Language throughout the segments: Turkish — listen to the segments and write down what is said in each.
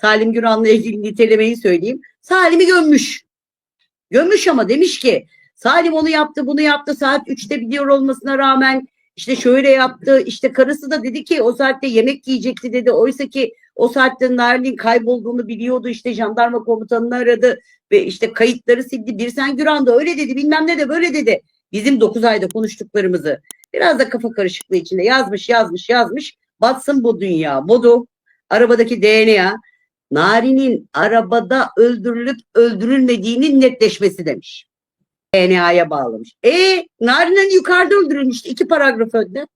Salim Güran'la ilgili nitelemeyi söyleyeyim. Salim'i gömmüş. Gömmüş ama demiş ki Salim onu yaptı bunu yaptı saat 3'te biliyor olmasına rağmen işte şöyle yaptı işte karısı da dedi ki o saatte yemek yiyecekti dedi. Oysa ki o saatte Narin'in kaybolduğunu biliyordu işte jandarma komutanını aradı ve işte kayıtları sildi. Birsen Güran da öyle dedi bilmem ne de böyle dedi. Bizim 9 ayda konuştuklarımızı biraz da kafa karışıklığı içinde yazmış yazmış yazmış. Batsın bu dünya. Bodu arabadaki DNA Nari'nin arabada öldürülüp öldürülmediğinin netleşmesi demiş. DNA'ya bağlamış. E Nari'nin yukarıda öldürülmüştü. iki paragraf önde.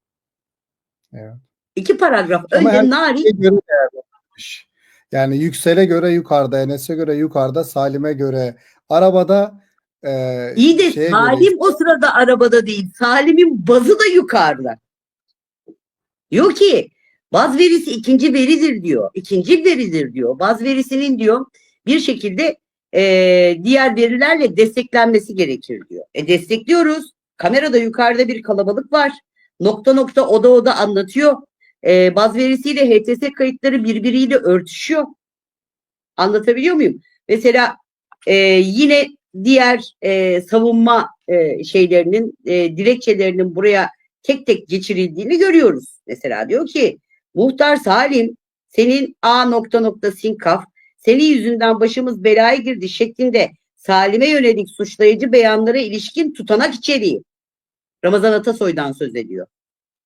Evet. İki paragraf Ama her- Nari göre değerlendirilmiş. Yani Yüksel'e göre yukarıda, Enes'e göre yukarıda, Salim'e göre arabada e, iyi de Salim göre, o sırada arabada değil. Salim'in bazı da yukarıda. Diyor ki baz verisi ikinci veridir diyor. İkinci veridir diyor. Baz verisinin diyor bir şekilde e, diğer verilerle desteklenmesi gerekir diyor. E destekliyoruz. Kamerada yukarıda bir kalabalık var. Nokta nokta oda oda anlatıyor. E, baz verisiyle HTS kayıtları birbiriyle örtüşüyor. Anlatabiliyor muyum? Mesela e, yine diğer e, savunma e, şeylerinin, e, dilekçelerinin buraya tek tek geçirildiğini görüyoruz. Mesela diyor ki Muhtar Salim senin A nokta nokta sinkaf senin yüzünden başımız belaya girdi şeklinde Salim'e yönelik suçlayıcı beyanlara ilişkin tutanak içeriği. Ramazan Atasoy'dan söz ediyor.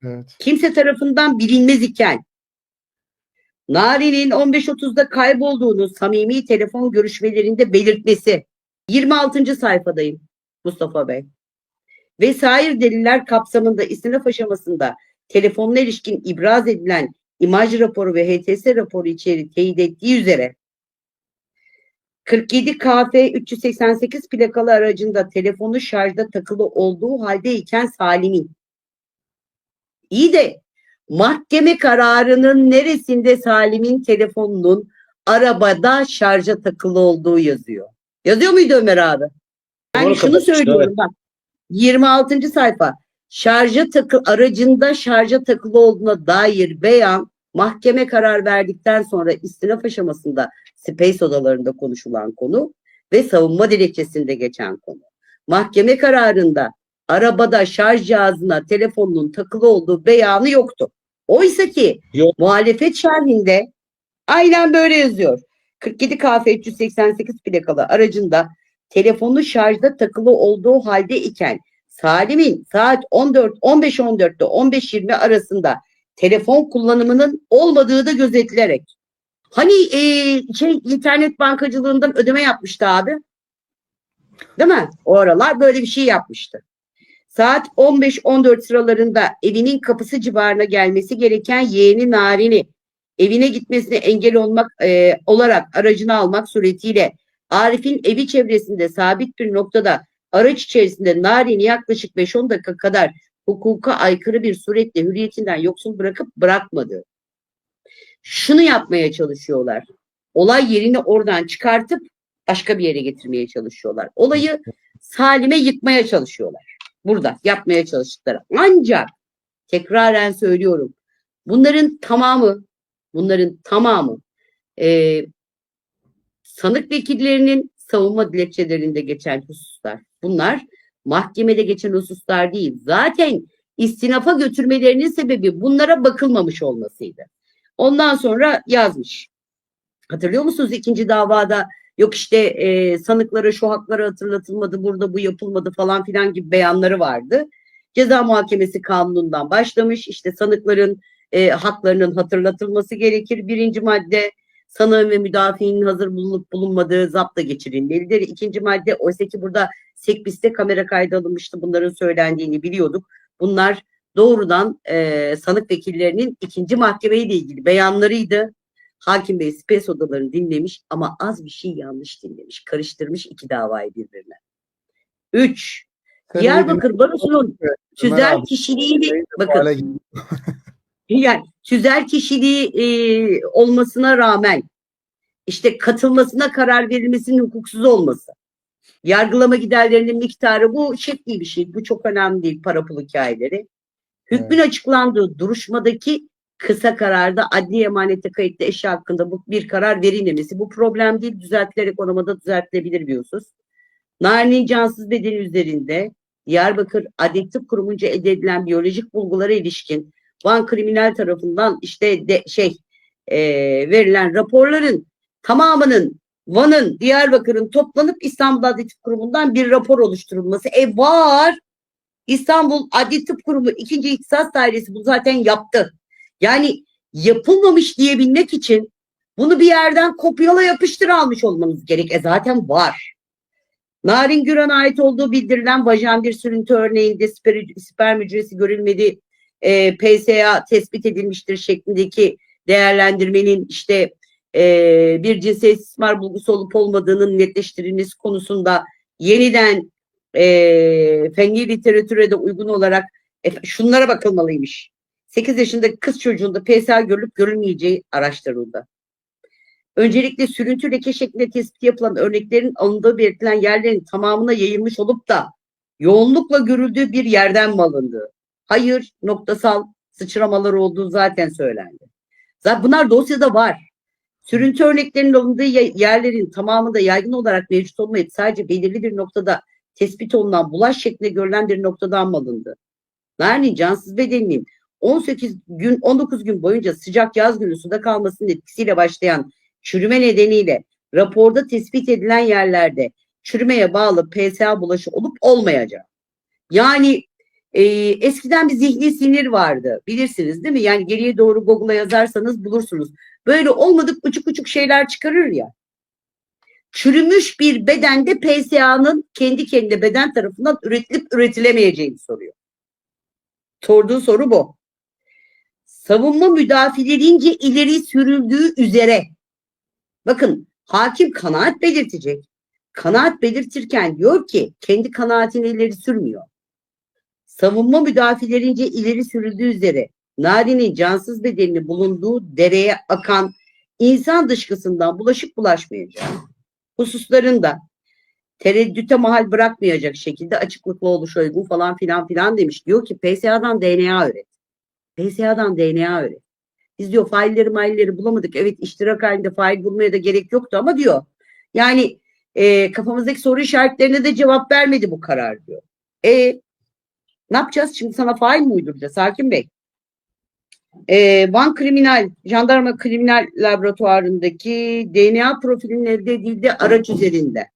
evet. Kimse tarafından bilinmez iken Nari'nin 15.30'da kaybolduğunu samimi telefon görüşmelerinde belirtmesi. 26. sayfadayım Mustafa Bey. Vesair deliller kapsamında istinaf aşamasında telefonla ilişkin ibraz edilen imaj raporu ve HTS raporu içeri teyit ettiği üzere 47 KF 388 plakalı aracında telefonu şarjda takılı olduğu haldeyken Salim'in İyi de mahkeme kararının neresinde Salim'in telefonunun arabada şarja takılı olduğu yazıyor. Yazıyor muydu Ömer abi? Yani Doğru şunu söylüyorum bak. 26. sayfa. Şarja takı aracında şarja takılı olduğuna dair beyan mahkeme karar verdikten sonra istinaf aşamasında space odalarında konuşulan konu ve savunma dilekçesinde geçen konu. Mahkeme kararında arabada şarj cihazına telefonunun takılı olduğu beyanı yoktu. Oysa ki Yok. muhalefet şerhinde aynen böyle yazıyor. 47 KF 388 plakalı aracında telefonu şarjda takılı olduğu halde iken Salim'in saat 14 15-14'te 15-20 arasında telefon kullanımının olmadığı da gözetilerek. Hani e, şey internet bankacılığından ödeme yapmıştı abi. Değil mi? O aralar böyle bir şey yapmıştı. Saat 15-14 sıralarında evinin kapısı civarına gelmesi gereken yeğeni Narin'i evine gitmesine engel olmak e, olarak aracını almak suretiyle Arif'in evi çevresinde sabit bir noktada araç içerisinde Narin'i yaklaşık 5-10 dakika kadar hukuka aykırı bir suretle hürriyetinden yoksun bırakıp bırakmadı. Şunu yapmaya çalışıyorlar. Olay yerini oradan çıkartıp başka bir yere getirmeye çalışıyorlar. Olayı Salim'e yıkmaya çalışıyorlar. Burada yapmaya çalıştıkları. Ancak tekraren söylüyorum. Bunların tamamı bunların tamamı e, sanık vekillerinin savunma dilekçelerinde geçen hususlar. Bunlar mahkemede geçen hususlar değil. Zaten istinafa götürmelerinin sebebi bunlara bakılmamış olmasıydı. Ondan sonra yazmış. Hatırlıyor musunuz ikinci davada yok işte e, sanıklara şu hakları hatırlatılmadı, burada bu yapılmadı falan filan gibi beyanları vardı. Ceza muhakemesi kanunundan başlamış. İşte sanıkların e, haklarının hatırlatılması gerekir. Birinci madde sanığın ve müdafiinin hazır bulunup bulunmadığı zapta geçirilmelidir. İkinci madde oysa ki burada Sekbis'te kamera kaydı alınmıştı. Bunların söylendiğini biliyorduk. Bunlar doğrudan e, sanık vekillerinin ikinci mahkemeyle ilgili beyanlarıydı. Hakim Bey spes odalarını dinlemiş ama az bir şey yanlış dinlemiş. Karıştırmış iki davayı birbirine. Üç, Diyarbakır Barosu'nun tüzel hale bakın. Yani tüzel kişiliği e, olmasına rağmen işte katılmasına karar verilmesinin hukuksuz olması. Yargılama giderlerinin miktarı bu şekli bir şey. Bu çok önemli değil para pul hikayeleri. Hükmün açıklandığı duruşmadaki kısa kararda adli emanette kayıtlı eşya hakkında bu bir karar verilmemesi. Bu problem değil, düzeltilerek onamada düzeltilebilir bir husus. Narin cansız bedeni üzerinde Diyarbakır Adli Tıp Kurumunca elde edilen biyolojik bulgulara ilişkin Van kriminal tarafından işte de, şey e, verilen raporların tamamının Van'ın, Diyarbakır'ın toplanıp İstanbul Adli Tıp Kurumu'ndan bir rapor oluşturulması. E var. İstanbul Adli Tıp Kurumu 2. İhtisas Dairesi bu zaten yaptı. Yani yapılmamış diyebilmek için bunu bir yerden kopyala yapıştır almış olmanız gerek. E zaten var. Narin Güran'a ait olduğu bildirilen vajen bir sürüntü örneğinde sper, sperm hücresi görülmedi, e, PSA tespit edilmiştir şeklindeki değerlendirmenin işte e, bir cinsel istismar bulgusu olup olmadığının netleştirilmesi konusunda yeniden e, fenli literatüre de uygun olarak e, şunlara bakılmalıymış. 8 yaşındaki kız çocuğunda PSA görülüp görülmeyeceği araştırıldı. Öncelikle sürüntü leke şeklinde tespit yapılan örneklerin alındığı belirtilen yerlerin tamamına yayılmış olup da yoğunlukla görüldüğü bir yerden mi alındı? Hayır, noktasal sıçramalar olduğu zaten söylendi. Zaten bunlar dosyada var. Sürüntü örneklerinin alındığı yerlerin tamamında yaygın olarak mevcut olmayıp sadece belirli bir noktada tespit olunan bulaş şeklinde görülen bir noktadan mı alındı? Narin cansız bedeninin 18 gün 19 gün boyunca sıcak yaz günü suda kalmasının etkisiyle başlayan çürüme nedeniyle raporda tespit edilen yerlerde çürümeye bağlı PSA bulaşı olup olmayacak. Yani e, eskiden bir zihni sinir vardı bilirsiniz değil mi? Yani geriye doğru Google'a yazarsanız bulursunuz. Böyle olmadık uçuk uçuk şeyler çıkarır ya. Çürümüş bir bedende PSA'nın kendi kendine beden tarafından üretilip üretilemeyeceğini soruyor. Sorduğu soru bu. Savunma müdafilerince ileri sürüldüğü üzere bakın hakim kanaat belirtecek. Kanaat belirtirken diyor ki kendi kanaatini ileri sürmüyor. Savunma müdafilerince ileri sürüldüğü üzere Nari'nin cansız bedenini bulunduğu dereye akan insan dışkısından bulaşıp bulaşmayacak hususlarında tereddüte mahal bırakmayacak şekilde açıklıklı oluş uygun falan filan filan demiş. Diyor ki PSA'dan DNA öğret. PSA'dan DNA öğret. Biz diyor failleri mailleri bulamadık. Evet iştirak halinde fail bulmaya da gerek yoktu ama diyor. Yani e, kafamızdaki soru işaretlerine de cevap vermedi bu karar diyor. E ne yapacağız? Şimdi sana fail mi uyduracağız Hakim Bey? E, Van Kriminal, Jandarma Kriminal Laboratuvarı'ndaki DNA profilinin elde edildiği araç üzerinde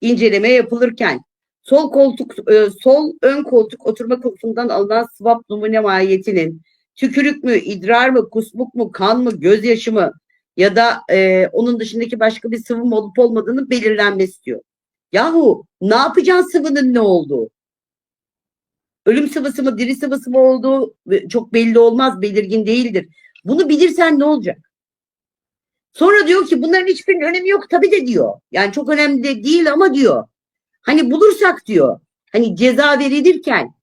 inceleme yapılırken sol koltuk, e, sol ön koltuk oturma kılıfından alınan swap numune mahiyetinin tükürük mü, idrar mı, kusmuk mu, kan mı, gözyaşı mı ya da e, onun dışındaki başka bir sıvı mı olup olmadığını belirlenmesi diyor. Yahu ne yapacaksın sıvının ne olduğu? Ölüm sıvısı mı, diri sıvısı mı olduğu çok belli olmaz, belirgin değildir. Bunu bilirsen ne olacak? Sonra diyor ki bunların hiçbirinin önemi yok tabii de diyor. Yani çok önemli de değil ama diyor. Hani bulursak diyor. Hani ceza verilirken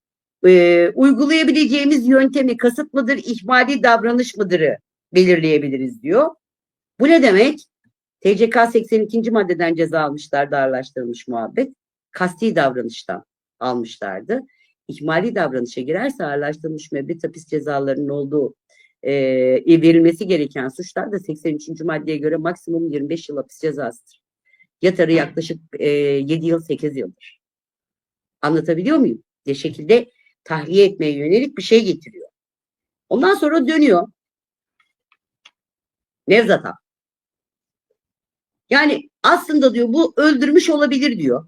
e, uygulayabileceğimiz yöntemi kasıt mıdır, ihmali davranış mıdırı belirleyebiliriz diyor. Bu ne demek? TCK 82. maddeden ceza almışlardı ağırlaştırılmış muhabbet. Kasti davranıştan almışlardı. İhmali davranışa girerse ağırlaştırılmış müebbet hapis cezalarının olduğu e, verilmesi gereken suçlar da 83. maddeye göre maksimum 25 yıl hapis cezasıdır. Yatarı yaklaşık e, 7 yıl 8 yıldır. Anlatabiliyor muyum? Bir şekilde tahliye etmeye yönelik bir şey getiriyor. Ondan sonra dönüyor. Nevzat Han. Yani aslında diyor bu öldürmüş olabilir diyor.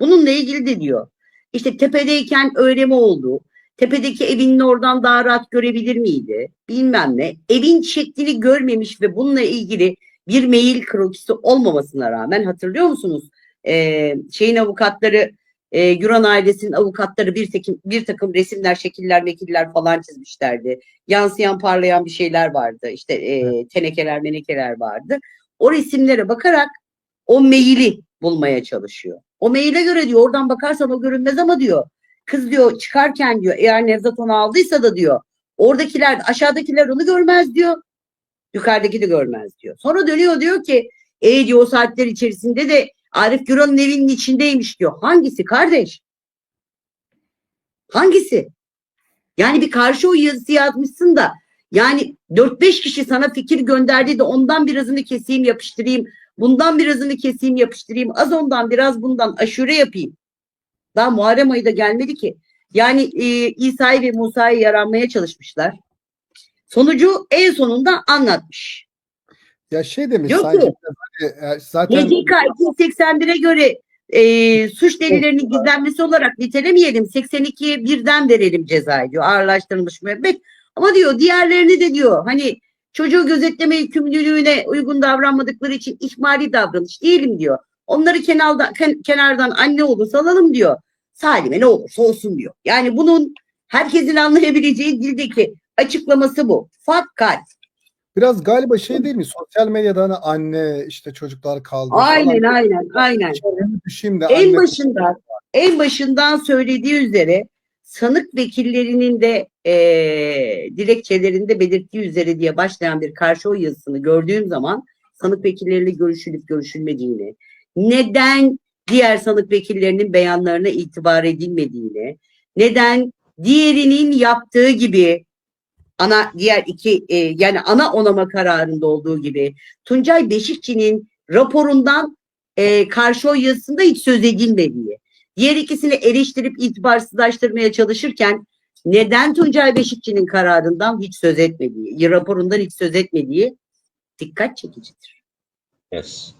Bununla ilgili de diyor. İşte tepedeyken öyle mi oldu? Tepedeki evinin oradan daha rahat görebilir miydi? Bilmem ne. Evin şeklini görmemiş ve bununla ilgili bir mail krokisi olmamasına rağmen hatırlıyor musunuz? Ee, şeyin avukatları e, Yuran ailesinin avukatları bir takım, bir takım resimler, şekiller, mekiller falan çizmişlerdi. Yansıyan, parlayan bir şeyler vardı. İşte e, tenekeler, menekeler vardı. O resimlere bakarak o maili bulmaya çalışıyor. O maile göre diyor oradan bakarsan o görünmez ama diyor kız diyor çıkarken diyor eğer Nevzat onu aldıysa da diyor oradakiler aşağıdakiler onu görmez diyor. Yukarıdaki de görmez diyor. Sonra dönüyor diyor ki e diyor o saatler içerisinde de Arif Güran'ın evinin içindeymiş diyor. Hangisi kardeş? Hangisi? Yani bir karşı oy yazısı yazmışsın da Yani 4-5 kişi sana fikir gönderdi de ondan birazını keseyim yapıştırayım. Bundan birazını keseyim yapıştırayım. Az ondan biraz bundan aşure yapayım. Daha Muharrem ayı da gelmedi ki. Yani e, İsa'yı ve Musa'yı yaranmaya çalışmışlar. Sonucu en sonunda anlatmış. Ya şey demiş Yok biraz hani, e, zaten YGK 281'e göre e, suç delillerinin gizlenmesi olarak nitelemeyelim. 82'ye birden verelim cezayı diyor. Ağırlaştırılmış müebbet. Ama diyor diğerlerini de diyor hani çocuğu gözetleme yükümlülüğüne uygun davranmadıkları için ihmali davranış diyelim diyor. Onları kenardan, ken- kenardan anne oğlu salalım diyor. Salime ne olursa olsun diyor. Yani bunun herkesin anlayabileceği dildeki açıklaması bu. Fakat biraz galiba şey değil mi? Sosyal medyada hani anne işte çocuklar kaldı aynen falan. aynen aynen. De En anne başından en başından söylediği üzere sanık vekillerinin de eee dilekçelerinde belirttiği üzere diye başlayan bir karşı oy yazısını gördüğüm zaman sanık vekilleriyle görüşülüp görüşülmediğini, neden diğer sanık vekillerinin beyanlarına itibar edilmediğini, neden diğerinin yaptığı gibi ana diğer iki e, yani ana onama kararında olduğu gibi Tuncay Beşikçi'nin raporundan e, karşı oy yazısında hiç söz edilmediği, diğer ikisini eleştirip itibarsızlaştırmaya çalışırken neden Tuncay Beşikçi'nin kararından hiç söz etmediği, raporundan hiç söz etmediği dikkat çekicidir. Yes.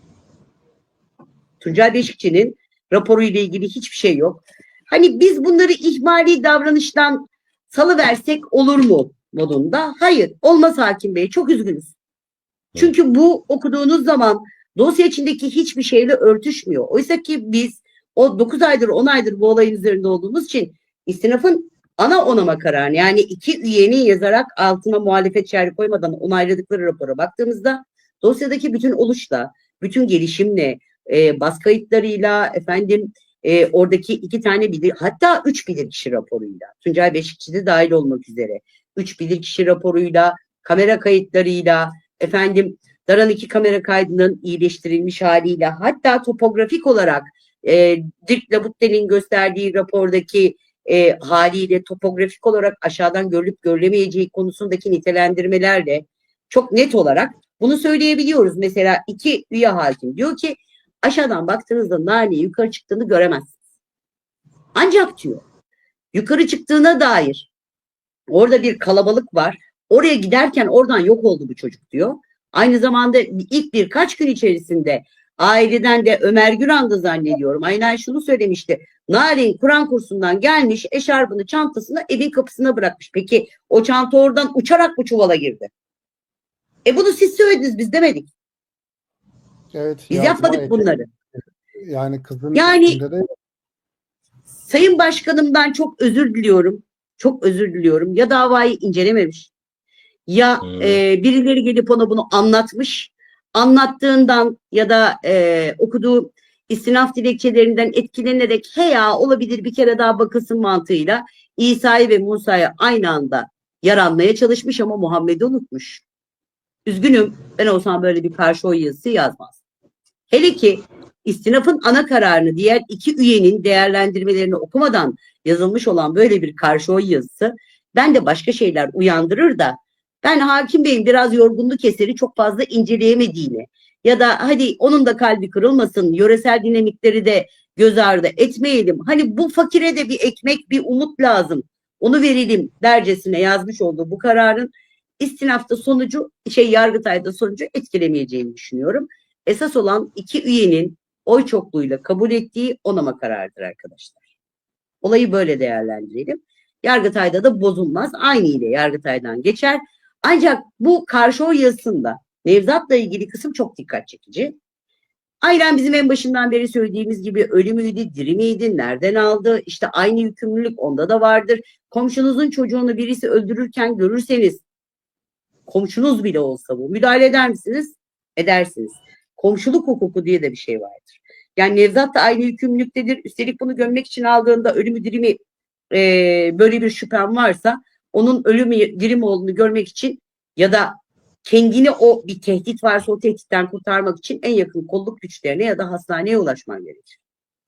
Tuncay Beşikçi'nin raporuyla ilgili hiçbir şey yok. Hani biz bunları ihmali davranıştan salıversek olur mu modunda? Hayır, olmaz Hakim Bey. Çok üzgünüz. Çünkü bu okuduğunuz zaman dosya içindeki hiçbir şeyle örtüşmüyor. Oysa ki biz o 9 aydır 10 aydır bu olayın üzerinde olduğumuz için istinafın ana onama kararını yani iki üyenin yazarak altına muhalefet şerhi koymadan onayladıkları rapora baktığımızda dosyadaki bütün oluşla, bütün gelişimle, e, bas kayıtlarıyla, efendim e, oradaki iki tane bilir, hatta üç bilirkişi raporuyla, Tuncay Beşikçi de dahil olmak üzere, üç bilirkişi raporuyla, kamera kayıtlarıyla, efendim Daran iki kamera kaydının iyileştirilmiş haliyle, hatta topografik olarak e, Dirk Labutte'nin gösterdiği rapordaki e, haliyle topografik olarak aşağıdan görülüp görülemeyeceği konusundaki nitelendirmelerle çok net olarak bunu söyleyebiliyoruz. Mesela iki üye hakim diyor ki aşağıdan baktığınızda nane yukarı çıktığını göremezsiniz. Ancak diyor yukarı çıktığına dair orada bir kalabalık var. Oraya giderken oradan yok oldu bu çocuk diyor. Aynı zamanda ilk birkaç gün içerisinde aileden de Ömer Güran da zannediyorum. Aynen şunu söylemişti. Narin Kur'an kursundan gelmiş eşarbını çantasını evin kapısına bırakmış. Peki o çanta oradan uçarak bu çuvala girdi. E bunu siz söylediniz biz demedik. evet, Biz yapmadık eki- bunları. Yani kızın Yani- üstünde de Sayın Başkanımdan çok özür diliyorum. Çok özür diliyorum. Ya davayı incelememiş. Ya Hmm. e, birileri gelip ona bunu anlatmış. Anlattığından ya da e, okuduğu istinaf dilekçelerinden etkilenerek he ya olabilir bir kere daha bakılsın mantığıyla İsa'yı ve Musa'yı aynı anda yaranmaya çalışmış ama Muhammed'i unutmuş. Üzgünüm ben olsam böyle bir karşı oy yazısı yazmaz. Hele ki istinafın ana kararını diğer iki üyenin değerlendirmelerini okumadan yazılmış olan böyle bir karşı oy yazısı ben de başka şeyler uyandırır da ben hakim beyin biraz yorgunluk eseri çok fazla inceleyemediğini ya da hadi onun da kalbi kırılmasın yöresel dinamikleri de göz ardı etmeyelim. Hani bu fakire de bir ekmek bir umut lazım onu verelim dercesine yazmış olduğu bu kararın istinafta sonucu şey yargıtayda sonucu etkilemeyeceğini düşünüyorum. Esas olan iki üyenin oy çokluğuyla kabul ettiği onama kararıdır arkadaşlar. Olayı böyle değerlendirelim. Yargıtay'da da bozulmaz. Aynı ile Yargıtay'dan geçer. Ancak bu karşı oy yazısında Nevzat'la ilgili kısım çok dikkat çekici. Aynen bizim en başından beri söylediğimiz gibi ölü müydü, diri miydi, nereden aldı? İşte aynı yükümlülük onda da vardır. Komşunuzun çocuğunu birisi öldürürken görürseniz, komşunuz bile olsa bu, müdahale eder misiniz? Edersiniz. Komşuluk hukuku diye de bir şey vardır. Yani Nevzat da aynı yükümlülüktedir. Üstelik bunu gömmek için aldığında ölü mü diri mi e, böyle bir şüphem varsa onun ölü mü diri mi olduğunu görmek için ya da kendini o bir tehdit varsa o tehditten kurtarmak için en yakın kolluk güçlerine ya da hastaneye ulaşman gerekir.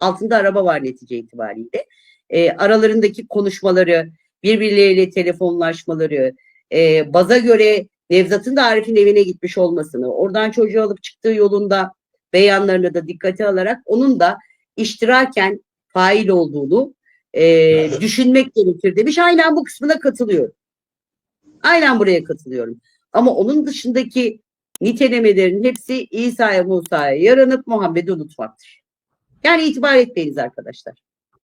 Altında araba var netice itibariyle. E, aralarındaki konuşmaları, birbirleriyle telefonlaşmaları, e, baza göre Nevzat'ın da Arif'in evine gitmiş olmasını, oradan çocuğu alıp çıktığı yolunda beyanlarını da dikkate alarak onun da iştiraken fail olduğunu e, düşünmek gerekir demiş. Aynen bu kısmına katılıyorum. Aynen buraya katılıyorum. Ama onun dışındaki nitelemelerin hepsi İsa'ya Musa'ya yaranıp Muhammed'i unutmaktır. Yani itibar etmeyiniz arkadaşlar.